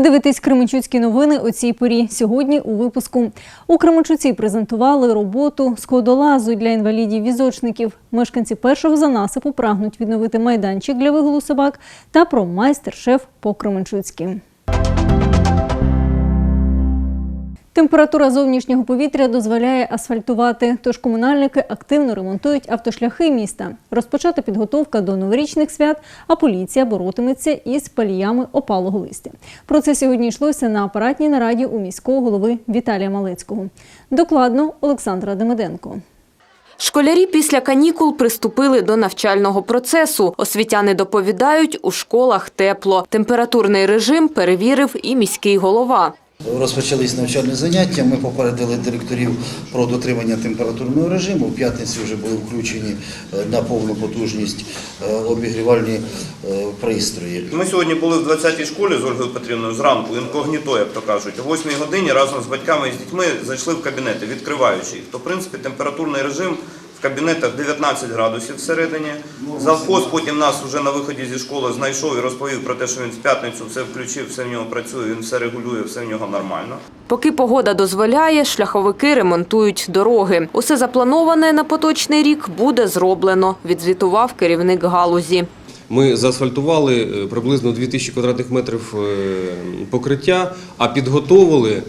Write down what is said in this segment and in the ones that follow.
Ви дивитесь Кременчуцькі новини о цій порі. Сьогодні у випуску у Кременчуці презентували роботу сходолазу для інвалідів-візочників. Мешканці першого занасипу прагнуть відновити майданчик для вигулу собак та про майстер-шеф по Кременчуцьки. Температура зовнішнього повітря дозволяє асфальтувати, тож комунальники активно ремонтують автошляхи міста. Розпочата підготовка до новорічних свят, а поліція боротиметься із паліями опалого листя. Про це сьогодні йшлося на апаратній нараді у міського голови Віталія Малецького. Докладно Олександра Демиденко. Школярі після канікул приступили до навчального процесу. Освітяни доповідають, у школах тепло. Температурний режим перевірив і міський голова. Розпочались навчальні заняття. Ми попередили директорів про дотримання температурного режиму. В п'ятницю вже були включені е, на повну потужність е, обігрівальні е, пристрої. Ми сьогодні були в 20-й школі з Ольгою Петрівною зранку, інкогніто, як то кажуть. О 8-й годині разом з батьками і з дітьми зайшли в кабінети, відкриваючи їх. То, в принципі, температурний режим в кабінетах 19 градусів всередині. Завхоз потім нас вже на виході зі школи знайшов і розповів про те, що він в п'ятницю все включив, все в нього працює, він все регулює, все в нього нормально. Поки погода дозволяє, шляховики ремонтують дороги. Усе заплановане на поточний рік буде зроблено, відзвітував керівник галузі. Ми заасфальтували е, приблизно 2000 квадратних метрів е, покриття, а підготовили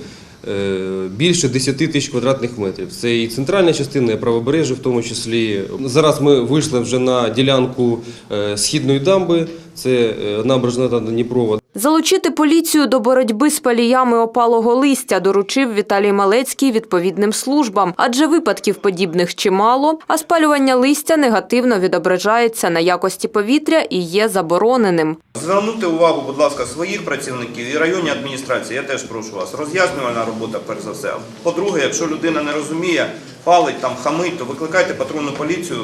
більше 10 тисяч квадратних метрів. Це і центральна частина, і правобережжя в тому числі. Зараз ми вийшли вже на ділянку е, східної дамби, це е, набережна та Дніпрова. Залучити поліцію до боротьби з паліями опалого листя доручив Віталій Малецький відповідним службам, адже випадків подібних чимало, а спалювання листя негативно відображається на якості повітря і є забороненим. Звернути увагу, будь ласка, своїх працівників і районні адміністрації, я теж прошу вас. Роз'яснювальна робота, перш за все. По-друге, якщо людина не розуміє, палить, там, хамить, то викликайте патрульну поліцію,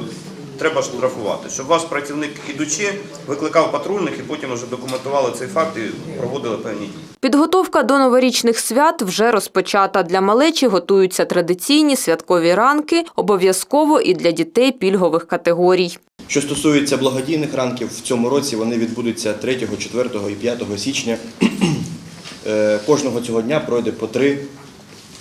треба штрафувати. Щоб ваш працівник, ідучи, викликав патрульних і потім вже документували цей факт і проводили певні дії. Підготовка до новорічних свят вже розпочата. Для малечі готуються традиційні святкові ранки, обов'язково і для дітей пільгових категорій. Що стосується благодійних ранків, в цьому році вони відбудуться 3, 4 і 5 січня. Е, Кожного цього дня пройде по три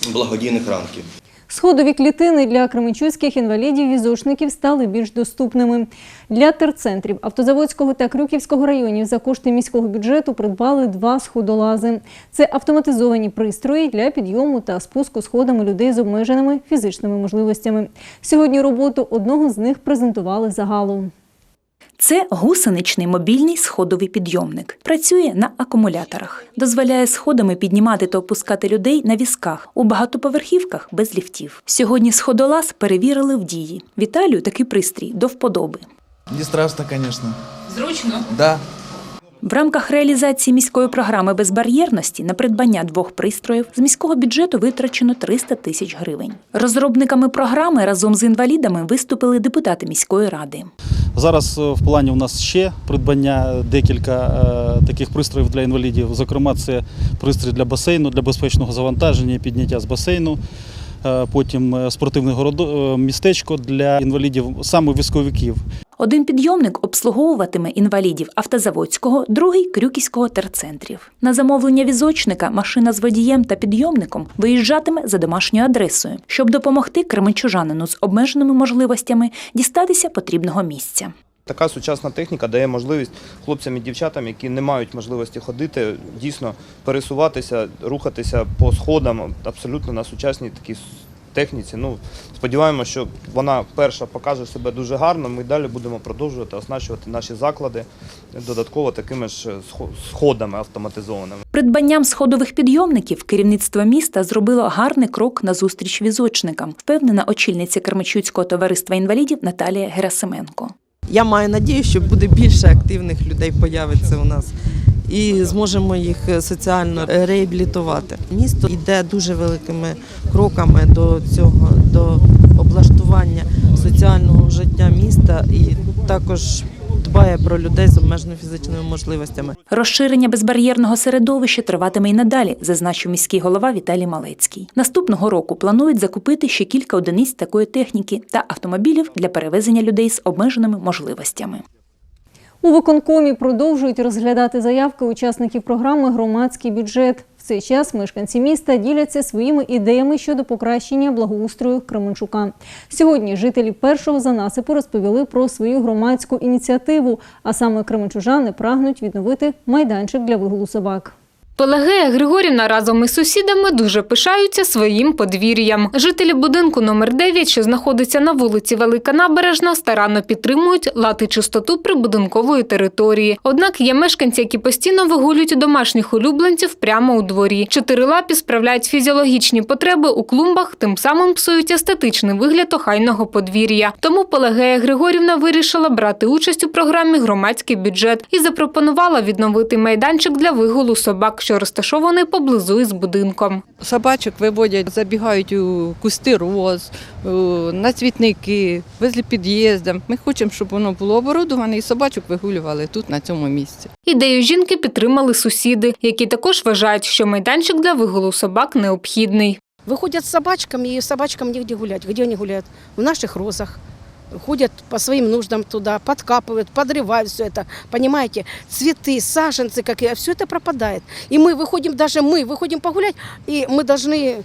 благодійних ранки. Сходові клітини для кременчуцьких інвалідів-візочників стали більш доступними. Для терцентрів Автозаводського та Крюківського районів за кошти міського бюджету придбали два сходолази. Це автоматизовані пристрої для підйому та спуску сходами людей з обмеженими фізичними можливостями. Сьогодні роботу одного з них презентували загалом. Це гусеничний мобільний сходовий підйомник. Працює на акумуляторах. Дозволяє сходами піднімати та опускати людей на візках у багатоповерхівках без ліфтів. Сьогодні сходолаз перевірили в дії. Віталію такий пристрій до вподоби. Не страшно, конечно. Зручно? Да. В рамках реалізації міської програми безбар'єрності на придбання двох пристроїв з міського бюджету витрачено 300 тисяч гривень. Розробниками програми разом з інвалідами виступили депутати міської ради. Зараз е, в плані у нас ще придбання декілька е, таких пристроїв для інвалідів. Зокрема, це пристрій для басейну, для безпечного завантаження підняття з басейну. Е, Потім е, спортивне е, містечко для інвалідів, саме військовиків. Один підйомник обслуговуватиме інвалідів автозаводського, другий крюківського терцентрів. На замовлення візочника машина з водієм та підйомником виїжджатиме за домашньою адресою, щоб допомогти кременчужанину з обмеженими можливостями дістатися потрібного місця. Така сучасна техніка дає можливість хлопцям і дівчатам, які не мають можливості ходити, дійсно пересуватися, рухатися по сходам абсолютно на сучасній такій техніці. Ну, сподіваємося, що вона перша покаже себе дуже гарно. Ми далі будемо продовжувати оснащувати наші заклади додатково такими ж сходами автоматизованими. Придбанням сходових підйомників керівництво міста зробило гарний крок на зустріч візочникам, впевнена очільниця Кермачуцького товариства інвалідів Наталія Герасименко. Я маю надію, що буде більше активних людей появиться у нас. І зможемо їх е, соціально реабілітувати. Місто йде дуже великими кроками до цього, до облаштування соціального життя міста і також дбає про людей з обмеженими фізичними можливостями. Розширення безбар'єрного середовища триватиме й надалі, зазначив міський голова Віталій Малецький. Наступного року планують закупити ще кілька одиниць такої техніки та автомобілів для перевезення людей з обмеженими можливостями. У виконкомі продовжують розглядати заявки учасників програми Громадський бюджет. В цей час мешканці міста діляться своїми ідеями щодо покращення благоустрою Кременчука. Сьогодні жителі першого занасипу розповіли про свою громадську ініціативу, а саме кременчужани прагнуть відновити майданчик для вигулу собак. Пелагея Григорівна разом із сусідами дуже пишаються своїм подвір'ям. Жителі будинку номер 9, що знаходиться на вулиці Велика Набережна, старанно підтримують лад і чистоту прибудинкової території. Однак є мешканці, які постійно вигулюють домашніх улюбленців прямо у дворі. Чотирилапі справляють фізіологічні потреби у клумбах, тим самим псують естетичний вигляд охайного подвір'я. Тому Пелагея Григорівна вирішила брати участь у програмі Громадський бюджет і запропонувала відновити майданчик для вигулу собак, що розташований поблизу із будинком. Собачок виводять, забігають у кусти роз, на цвітники, возле під'їздів. Ми хочемо, щоб воно було оборудоване і собачок вигулювали тут, на цьому місці. Ідею жінки підтримали сусіди, які також вважають, що майданчик для вигулу собак необхідний. Выходят с собачками, и собачкам негде гулять. Где они гуляют? В наших розах Ходят по своим нуждам туда, подкапывают, подрывают все это. Понимаете, цветы, саженцы, какие, все это пропадает. И мы выходим, даже мы выходим погулять, и мы должны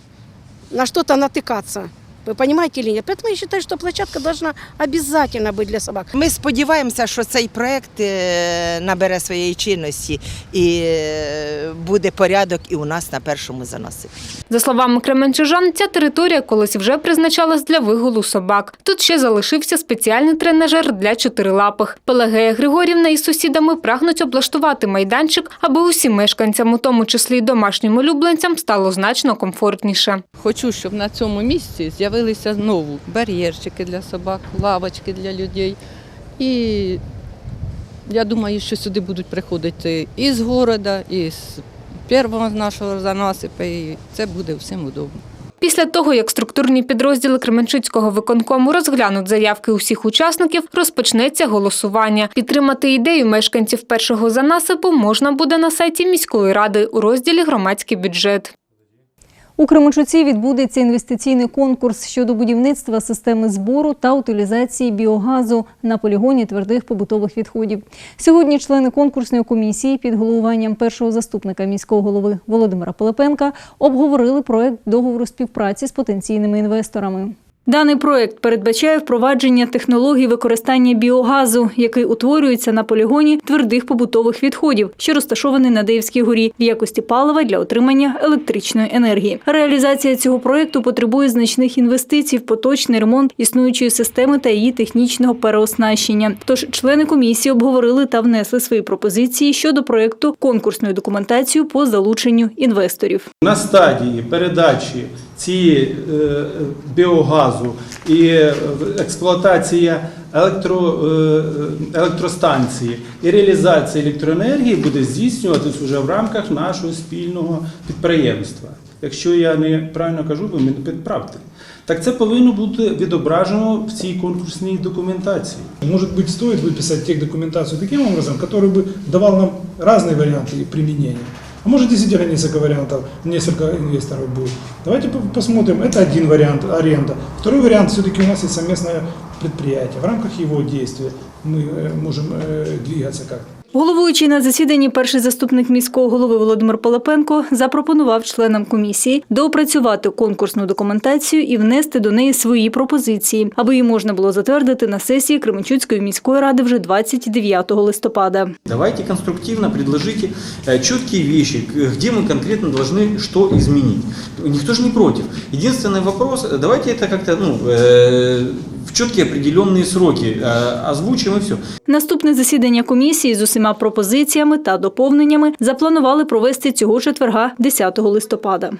на что-то натыкаться. Вы понимаете или нет? Поэтому я считаю, что площадка должна обязательно быть для собак. Ми сподіваємося, що цей проект е, набере своєї чинності і е, буде порядок і у нас на першому заносипі. За словами кременчужан, ця територія колись вже призначалась для вигулу собак. Тут ще залишився спеціальний тренажер для чотирилапих. Пелагея Григорівна із сусідами прагнуть облаштувати майданчик, аби усім мешканцям, у тому числі й домашнім улюбленцям, стало значно комфортніше. Хочу, щоб на цьому місці з'явилися знову бар'єрчики для собак, лавочки для людей. І я думаю, що сюди будуть приходити і з города, і з першого нашого занасипу, і це буде всім удобно. Після того, як структурні підрозділи Кременчуцького виконкому розглянуть заявки усіх учасників, розпочнеться голосування. Підтримати ідею мешканців першого занасипу можна буде на сайті міської ради у розділі Громадський бюджет. У Кременчуці відбудеться інвестиційний конкурс щодо будівництва системи збору та утилізації біогазу на полігоні твердих побутових відходів. Сьогодні члени конкурсної комісії під головуванням першого заступника міського голови Володимира Пилипенка обговорили проект договору співпраці з потенційними інвесторами. Даний проект передбачає впровадження технологій використання біогазу, який утворюється на полігоні твердих побутових відходів, що розташований на Деївській горі в якості палива для отримання електричної енергії. Реалізація цього проекту потребує значних інвестицій в поточний ремонт існуючої системи та її технічного переоснащення. Тож члени комісії обговорили та внесли свої пропозиції щодо проекту конкурсної документації по залученню інвесторів. На стадії передачі цієї е, біогазу і е, експлуатація електро, е, електростанції і реалізація електроенергії буде здійснюватись уже в рамках нашого спільного підприємства. Якщо я не правильно кажу, ви мене підправте. Так це повинно бути відображено в цій конкурсній документації. Может быть, стоит выписать техдокументацию таким образом, который бы давал нам разные варианты применения. А может, действительно несколько вариантов, несколько инвесторов будет. Давайте по- посмотрим. Это один вариант аренда. Второй вариант, все-таки у нас есть совместное предприятие. В рамках его действия мы э, можем э, двигаться как-то. Головуючий на засіданні перший заступник міського голови Володимир Пилипенко запропонував членам комісії доопрацювати конкурсну документацію і внести до неї свої пропозиції, аби її можна було затвердити на сесії Кременчуцької міської ради вже 29 листопада. Давайте конструктивно предложите э, четкие вещи, к- где мы конкретно должны что изменить. Никто же не против. Единственный вопрос, э, давайте это как-то ну, э, в четкие определенные сроки э, озвучим и все. Наступне засідання комісії з усіма пропозиціями та доповненнями запланували провести цього четверга, 10 листопада.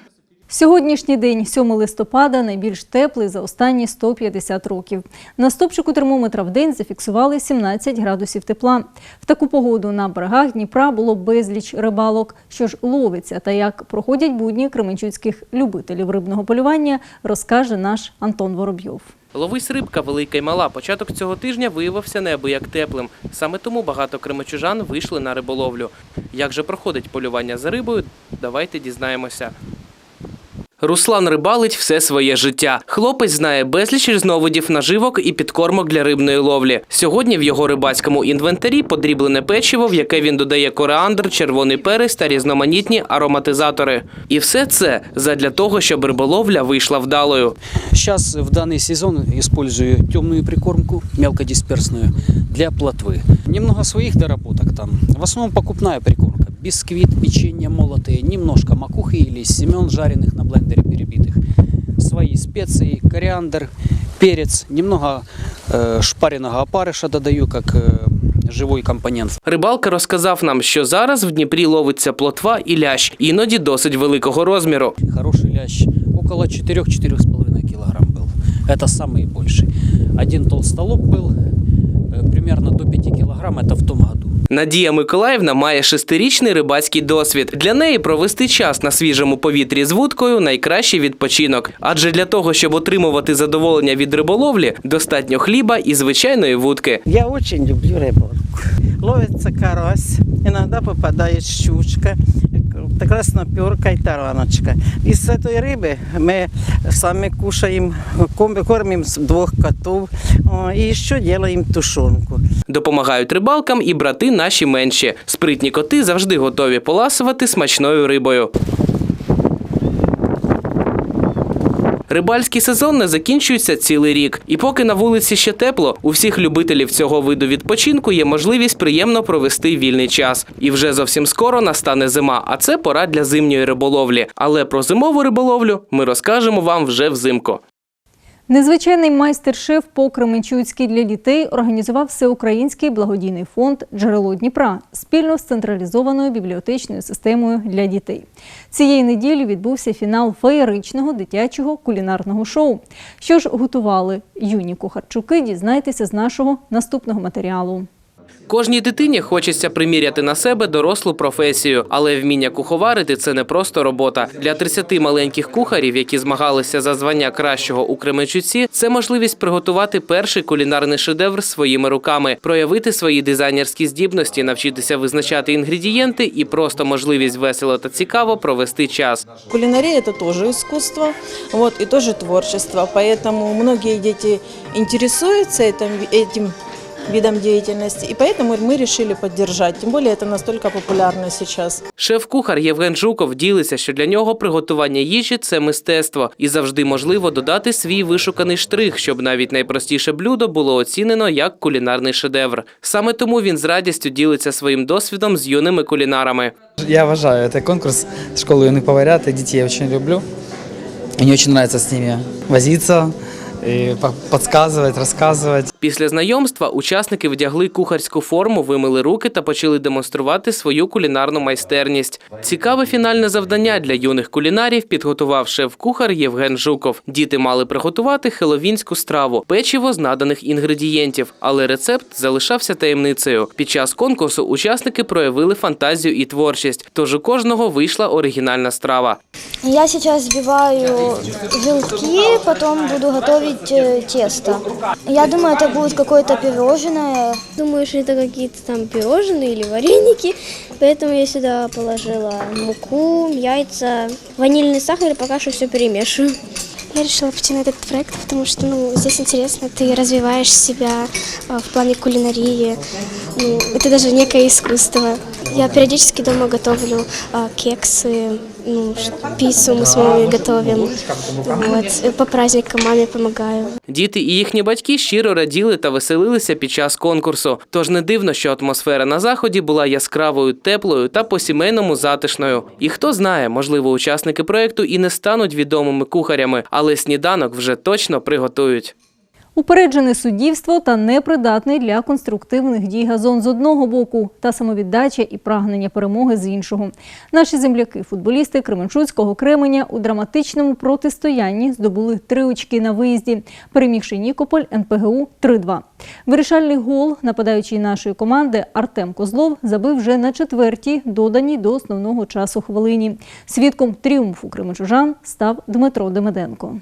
Сьогоднішній день, 7 листопада, найбільш теплий за останні 150 років. На стопчику термометра в день зафіксували 17 градусів тепла. В таку погоду на берегах Дніпра було безліч рибалок. Що ж ловиться та як проходять будні кременчуцьких любителів рибного полювання, розкаже наш Антон Воробйов. Ловись рибка велика й мала. Початок цього тижня виявився неабияк теплим. Саме тому багато кримачужан вийшли на риболовлю. Як же проходить полювання за рибою? Давайте дізнаємося. Руслан рибалить все своє життя. Хлопець знає безліч різновидів наживок і підкормок для рибної ловлі. Сьогодні в його рибацькому інвентарі подріблене печиво, в яке він додає кореандр, червоний перець та різноманітні ароматизатори. І все це задля того, щоб риболовля вийшла вдалою. Сейчас в данный сезон использую темную прикормку, мелкодисперсную, для плотвы. Немного своих доработок там. В основном покупная прикормка Бисквит, печенье молотые, немножко макухи или семен жареных на блендере перебитых. Свои специи, кориандр, перец, немного э, шпаренного опарыша додаю как э, живой компонент. Рибалка розказав нам, що зараз в Дніпрі ловиться плотва і лящ, іноді досить великого розміру. Хороший лящ около 4-4,5 килограмм был. Это самый больший. Один толстолоб был э, примерно до 5 килограмм, это в том году. Надія Миколаївна має шестирічний рибацький досвід. Для неї провести час на свіжому повітрі з вудкою найкращий відпочинок. Адже для того, щоб отримувати задоволення від риболовлі, достатньо хліба і звичайної вудки. Я очень люблю рыбалку. Ловиться карась, іноді попадає щучка, красноперка и тараночка. Из этой рыбы мы сами кушаем, ком- кормим с двух котов о, и еще делаем тушенку. Допомагають рибалкам і брати наші менші. Спритні коти завжди готові поласувати смачною рибою. Рибальський сезон не закінчується цілий рік. І поки на вулиці ще тепло, у всіх любителів цього виду відпочинку є можливість приємно провести вільний час. І вже зовсім скоро настане зима, а це пора для зимньої риболовлі. Але про зимову риболовлю ми розкажемо вам вже взимку. Незвичайний майстер-шеф по Кременчуцькій для дітей організував всеукраїнський благодійний фонд Джерело Дніпра спільно з централізованою бібліотечною системою для дітей. Цієї неділі відбувся фінал феєричного дитячого кулінарного шоу. Що ж готували юні кухарчуки, дізнайтеся з нашого наступного матеріалу. Кожній дитині хочеться приміряти на себе дорослу професію, але вміння куховарити це не просто робота. Для 30 маленьких кухарів, які змагалися за звання кращого у Кременчуці, це можливість приготувати перший кулінарний шедевр своїми руками, проявити свої дизайнерські здібності, навчитися визначати інгредієнти і просто можливість весело та цікаво провести час. Кулинария это тоже искусство, вот, и тоже творчество, поэтому многие дети интересуются этим, этим видом деятельности, и поэтому мы решили поддержать, тем более это настолько популярно сейчас. Шеф-кухар Євген Жуков ділиться, що для нього приготування їжі це мистецтво, і завжди можливо додати свій вишуканий штрих, щоб навіть найпростіше блюдо було оцінено як кулінарний шедевр. Саме тому він з радістю ділиться своїм досвідом з юними кулінарами. Я обожаю этот конкурс школы юных поварят, и детей я очень люблю. Мне очень нравится с ними возиться, и по- подсказывать, рассказывать. Після знайомства учасники вдягли кухарську форму, вимили руки та почали демонструвати свою кулінарну майстерність. Цікаве фінальне завдання для юних кулінарів підготував шеф-кухар Євген Жуков. Діти мали приготувати хеловінську страву, печиво з наданих інгредієнтів, але рецепт залишався таємницею. Під час конкурсу учасники проявили фантазію і творчість, тож у кожного вийшла оригінальна страва. Я сейчас взбиваю белки, потом буду готовить э, тесто. Я думаю, это будет какое-то пирожное. Думаю, что это какие-то там пирожные или вареники, поэтому я сюда положила муку, яйца, ванильный сахар и пока что все перемешиваю. Я решила пойти на этот проект, потому что ну, здесь интересно, ты развиваешь себя а, в плане кулинарии. Ну, это даже некое искусство. Я периодически дома готовлю а, кексы, ну, ш- пиццу мы с мамой готовим. Вот. э, По праздникам маме помогаю. Діти і їхні батьки щиро раділи та веселилися під час конкурсу. Тож не дивно, що атмосфера на заході була яскравою, теплою та по-сімейному затишною. І хто знає, можливо, учасники проекту і не стануть відомими кухарями, але сніданок вже точно приготують. Упереджене суддівство та непридатний для конструктивних дій газон з одного боку та самовіддача і прагнення перемоги з іншого. Наші земляки, футболісти Кременчуцького Кременя у драматичному протистоянні здобули три очки на виїзді, перемігши Нікополь НПГУ 3-2. Вирішальний гол нападаючий нашої команди Артем Козлов забив вже на четвертій, доданій до основного часу хвилині. Свідком тріумфу кременчужан став Дмитро Демиденко.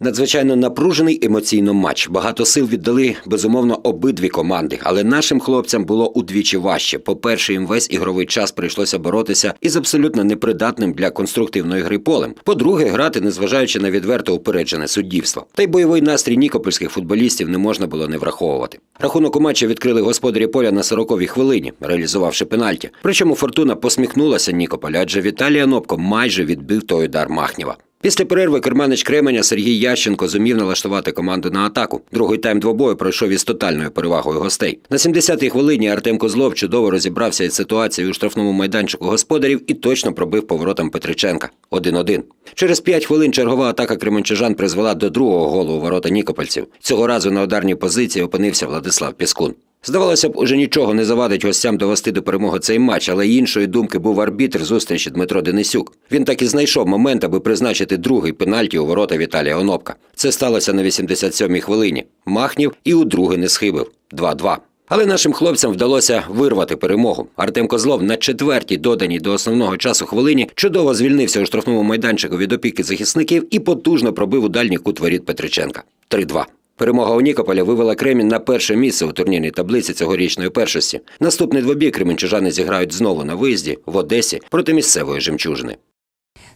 Надзвичайно напружений емоційно матч. Багато сил віддали безумовно обидві команди, але нашим хлопцям було удвічі важче. По-перше, їм весь ігровий час прийшлося боротися із абсолютно непридатним для конструктивної гри полем. По-друге, грати, незважаючи на відверто упереджене суддівство. Та й бойовий настрій нікопольських футболістів не можна було не враховувати. Рахунок у матчі відкрили господарі поля на 40-й хвилині, реалізувавши пенальті. Причому фортуна посміхнулася Нікополя, адже Віталій Анопко майже відбив той удар Махнєва. Після перерви керманич Кременя Сергій Ященко зумів налаштувати команду на атаку. Другий тайм двобою пройшов із тотальною перевагою гостей. На 70-й хвилині Артем Козлов чудово розібрався із ситуацією у штрафному майданчику господарів і точно пробив поворотом Петриченка. 1-1. Через 5 хвилин чергова атака кременчужан призвела до другого голу у ворота нікопольців. Цього разу на ударній позиції опинився Владислав Піскун. Здавалося б, уже нічого не завадить гостям довести до перемоги цей матч, але іншої думки був арбітр зустрічі Дмитро Денисюк. Він так і знайшов момент, аби призначити другий пенальті у ворота Віталія Онопка. Це сталося на 87-й хвилині. Махнів і у другий не схибив 2-2. Але нашим хлопцям вдалося вирвати перемогу. Артем Козлов на четвертій доданій до основного часу хвилині чудово звільнився у штрафному майданчику від опіки захисників і потужно пробив у дальній кут воріт Петриченка. 3-2. Перемога у Нікополя вивела Кремінь на перше місце у турнірній таблиці цьогорічної першості. Наступний двобій кременчужани зіграють знову на виїзді в Одесі проти місцевої жемчужини.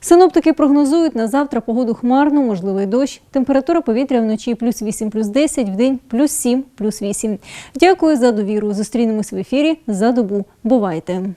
Синоптики прогнозують на завтра погоду хмарну, можливий дощ. Температура повітря вночі плюс 8, плюс 10, в день плюс 7, плюс 8. Дякую за довіру. Зустрінемось в ефірі за добу. Бувайте!